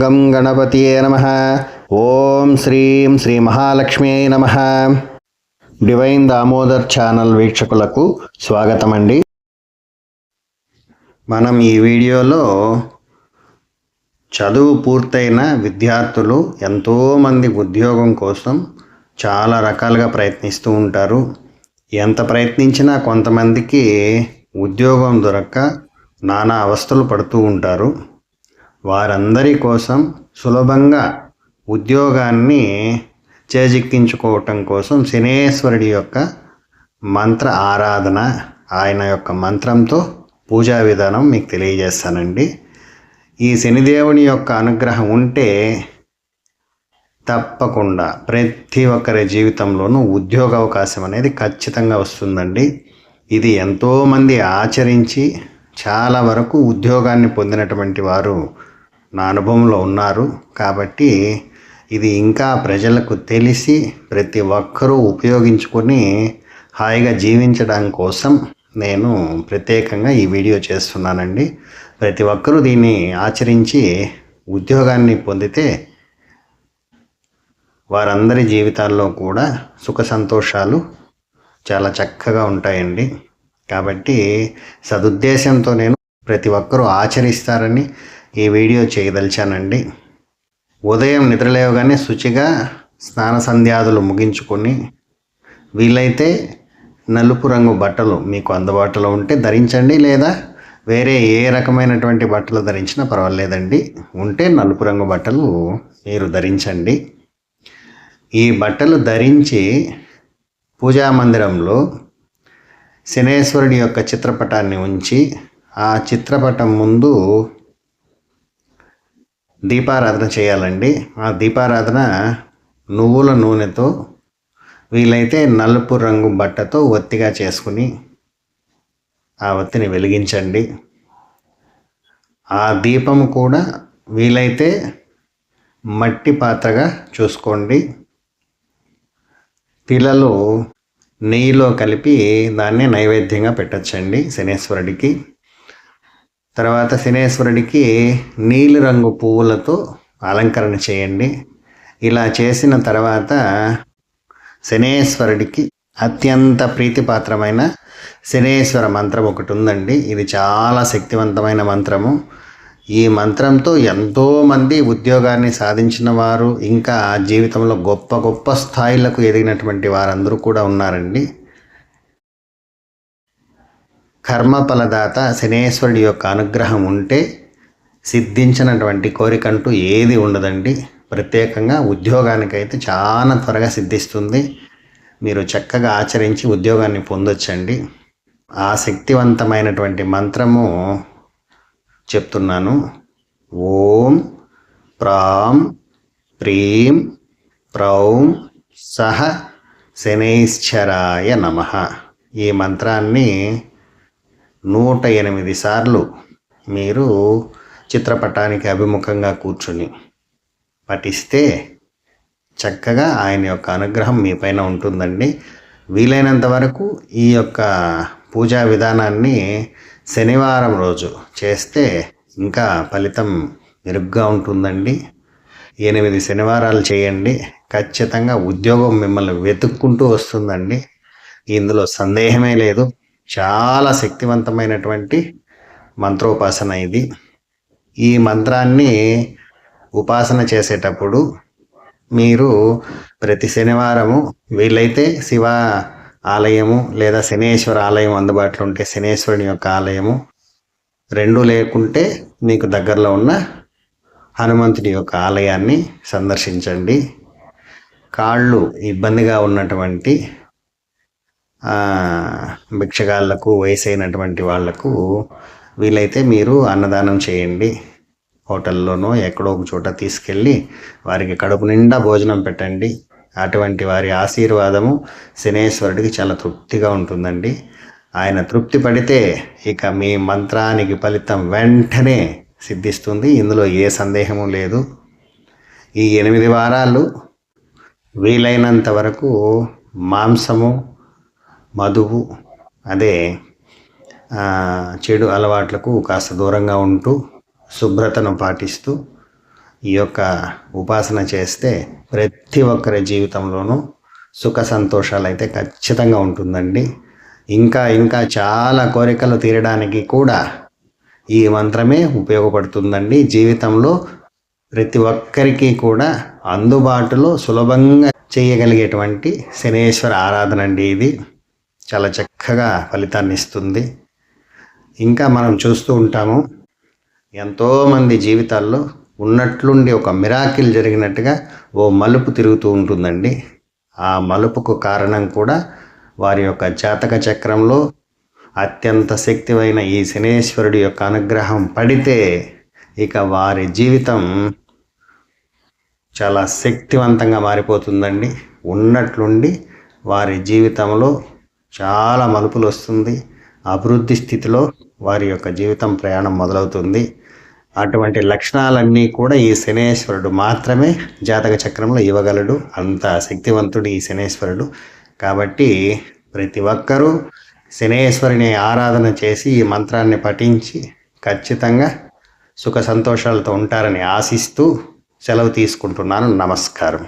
గం గణపతియే నమ ఓం శ్రీం శ్రీ మహాలక్ష్మి నమ డివైన్ దామోదర్ ఛానల్ వీక్షకులకు స్వాగతం అండి మనం ఈ వీడియోలో చదువు పూర్తయిన విద్యార్థులు ఎంతోమంది ఉద్యోగం కోసం చాలా రకాలుగా ప్రయత్నిస్తూ ఉంటారు. ఎంత ప్రయత్నించినా కొంతమందికి ఉద్యోగం దొరక్క నానా అవస్థలు పడుతూ ఉంటారు. వారందరి కోసం సులభంగా ఉద్యోగాన్ని చేజిక్కించుకోవటం కోసం శనేశ్వరుడి యొక్క మంత్ర ఆరాధన ఆయన యొక్క మంత్రంతో పూజా విధానం మీకు తెలియజేస్తానండి. ఈ శనిదేవుని యొక్క అనుగ్రహం ఉంటే తప్పకుండా ప్రతి ఒక్కరి జీవితంలోనూ ఉద్యోగ అవకాశం అనేది ఖచ్చితంగా వస్తుందండి. ఇది ఎంతోమంది ఆచరించి చాలా వరకు ఉద్యోగాన్ని పొందినటువంటి వారు నా అనుభవంలో ఉన్నారు. కాబట్టి ఇది ఇంకా ప్రజలకు తెలిసి ప్రతి ఒక్కరూ ఉపయోగించుకొని హాయిగా జీవించడం కోసం నేను ప్రత్యేకంగా ఈ వీడియో చేస్తున్నానండి. ప్రతి ఒక్కరూ దీన్ని ఆచరించి ఉద్యోగాన్ని పొందితే వారందరి జీవితాల్లో కూడా సుఖ సంతోషాలు చాలా చక్కగా ఉంటాయండి. కాబట్టి సదుద్దేశంతో నేను ప్రతి ఒక్కరూ ఆచరిస్తారని ఈ వీడియో చేయదలిచానండి. ఉదయం నిద్రలేవగానే శుచిగా స్నాన సంధ్యాదులు ముగించుకొని వీలైతే నలుపు రంగు బట్టలు మీకు అందుబాటులో ఉంటే ధరించండి లేదా వేరే ఏ రకమైనటువంటి బట్టలు ధరించినా పర్వాలేదండి. ఉంటే నలుపు రంగు బట్టలు మీరు ధరించండి. ఈ బట్టలు ధరించి పూజా మందిరంలో శనేశ్వరుడి యొక్క చిత్రపటాన్ని ఉంచి ఆ చిత్రపటం ముందు దీపారాధన చేయాలండి. ఆ దీపారాధన నువ్వుల నూనెతో వీలైతే నలుపు రంగు బట్టతో ఒత్తిగా చేసుకుని ఆ ఒత్తిని వెలిగించండి. ఆ దీపం కూడా వీలైతే మట్టి పాత్రగా చూసుకోండి. పిల్లలు నెయ్యిలో కలిపి దాన్ని నైవేద్యంగా పెట్టచ్చండి శనేశ్వరుడికి. తర్వాత శనేశ్వరుడికి నీలిరంగు పువ్వులతో అలంకరణ చేయండి. ఇలా చేసిన తర్వాత శనేశ్వరుడికి అత్యంత ప్రీతిపాత్రమైన శనేశ్వర మంత్రం ఒకటి ఉందండి. ఇది చాలా శక్తివంతమైన మంత్రము. ఈ మంత్రంతో ఎంతోమంది ఉద్యోగాన్ని సాధించిన వారు ఇంకా జీవితంలో గొప్ప గొప్ప స్థాయిలకు ఎదిగినటువంటి వారందరూ కూడా ఉన్నారండి. కర్మఫలదాత శనేశ్వరుడి యొక్క అనుగ్రహం ఉంటే సిద్ధించినటువంటి కోరికంటూ ఏది ఉండదండి. ప్రత్యేకంగా ఉద్యోగానికైతే చాలా త్వరగా సిద్ధిస్తుంది. మీరు చక్కగా ఆచరించి ఉద్యోగాన్ని పొందొచ్చండి. ఆ శక్తివంతమైనటువంటి మంత్రము చెప్తున్నాను. ఓం ప్రాం ప్రీం ప్రౌం సహ శనైశ్చరాయ నమ. ఈ మంత్రాన్ని నూట ఎనిమిది సార్లు మీరు చిత్రపటానికి అభిముఖంగా కూర్చుని పఠిస్తే చక్కగా ఆయన యొక్క అనుగ్రహం మీ పైన ఉంటుందండి. వీలైనంత వరకు ఈ యొక్క పూజా విధానాన్ని శనివారం రోజు చేస్తే ఇంకా ఫలితం మెరుగ్గా ఉంటుందండి. ఎనిమిది శనివారాలు చేయండి. ఖచ్చితంగా ఉద్యోగం మిమ్మల్ని వెతుక్కుంటూ వస్తుందండి. ఇందులో సందేహమే లేదు. చాలా శక్తివంతమైనటువంటి మంత్రోపాసన ఇది. ఈ మంత్రాన్ని ఉపాసన చేసేటప్పుడు మీరు ప్రతి శనివారము వీలైతే శివ ఆలయము లేదా శనేశ్వర ఆలయం అందుబాటులో ఉంటే శనేశ్వరుని యొక్క ఆలయము రెండు లేకుంటే మీకు దగ్గరలో ఉన్న హనుమంతుడి యొక్క ఆలయాన్ని సందర్శించండి. కాళ్ళు ఇబ్బందిగా ఉన్నటువంటి భిక్షగాళ్ళకు వయసు అయినటువంటి వాళ్ళకు వీలైతే మీరు అన్నదానం చేయండి. హోటల్లోనో ఎక్కడో ఒక చోట తీసుకెళ్ళి వారికి కడుపు నిండా భోజనం పెట్టండి. అటువంటి వారి ఆశీర్వాదము శనేశ్వరుడికి చాలా తృప్తిగా ఉంటుందండి. ఆయన తృప్తి పడితే ఇక మీ మంత్రానికి ఫలితం వెంటనే సిద్ధిస్తుంది. ఇందులో ఏ సందేహము లేదు. ఈ ఎనిమిది వారాలు వీలైనంత వరకు మాంసము మధువు అదే చెడు అలవాట్లకు కాస్త దూరంగా ఉంటూ శుభ్రతను పాటిస్తూ ఈ యొక్క ఉపాసన చేస్తే ప్రతి ఒక్కరి జీవితంలోనూ సుఖ సంతోషాలు అయితే ఖచ్చితంగా ఉంటుందండి. ఇంకా ఇంకా చాలా కోరికలు తీరడానికి కూడా ఈ మంత్రమే ఉపయోగపడుతుందండి. జీవితంలో ప్రతి ఒక్కరికి కూడా అందుబాటులో సులభంగా చేయగలిగేటువంటి శనేశ్వర ఆరాధన అండి ఇది. చాలా చక్కగా ఫలితాన్ని ఇస్తుంది. ఇంకా మనం చూస్తూ ఉంటాము ఎంతోమంది జీవితాల్లో ఉన్నట్లుండి ఒక మిరాకిల్ జరిగినట్టుగా ఓ మలుపు తిరుగుతూ ఉంటుందండి. ఆ మలుపుకు కారణం కూడా వారి యొక్క జాతక చక్రంలో అత్యంత శక్తివైన ఈ శనేశ్వరుడి యొక్క అనుగ్రహం పడితే ఇక వారి జీవితం చాలా శక్తివంతంగా మారిపోతుందండి. ఉన్నట్లుండి వారి జీవితంలో చాలా మలుపులు వస్తుంది. అభివృద్ధి స్థితిలో వారి యొక్క జీవితం ప్రయాణం మొదలవుతుంది. అటువంటి లక్షణాలన్నీ కూడా ఈ శనేశ్వరుడు మాత్రమే జాతక చక్రంలో ఇవ్వగలడు. అంత శక్తివంతుడు ఈ శనేశ్వరుడు. కాబట్టి ప్రతి ఒక్కరూ శనేశ్వరిని ఆరాధన చేసి ఈ మంత్రాన్ని పఠించి ఖచ్చితంగా సుఖ సంతోషాలతో ఉంటారని ఆశిస్తూ సెలవు తీసుకుంటున్నాను. నమస్కారం.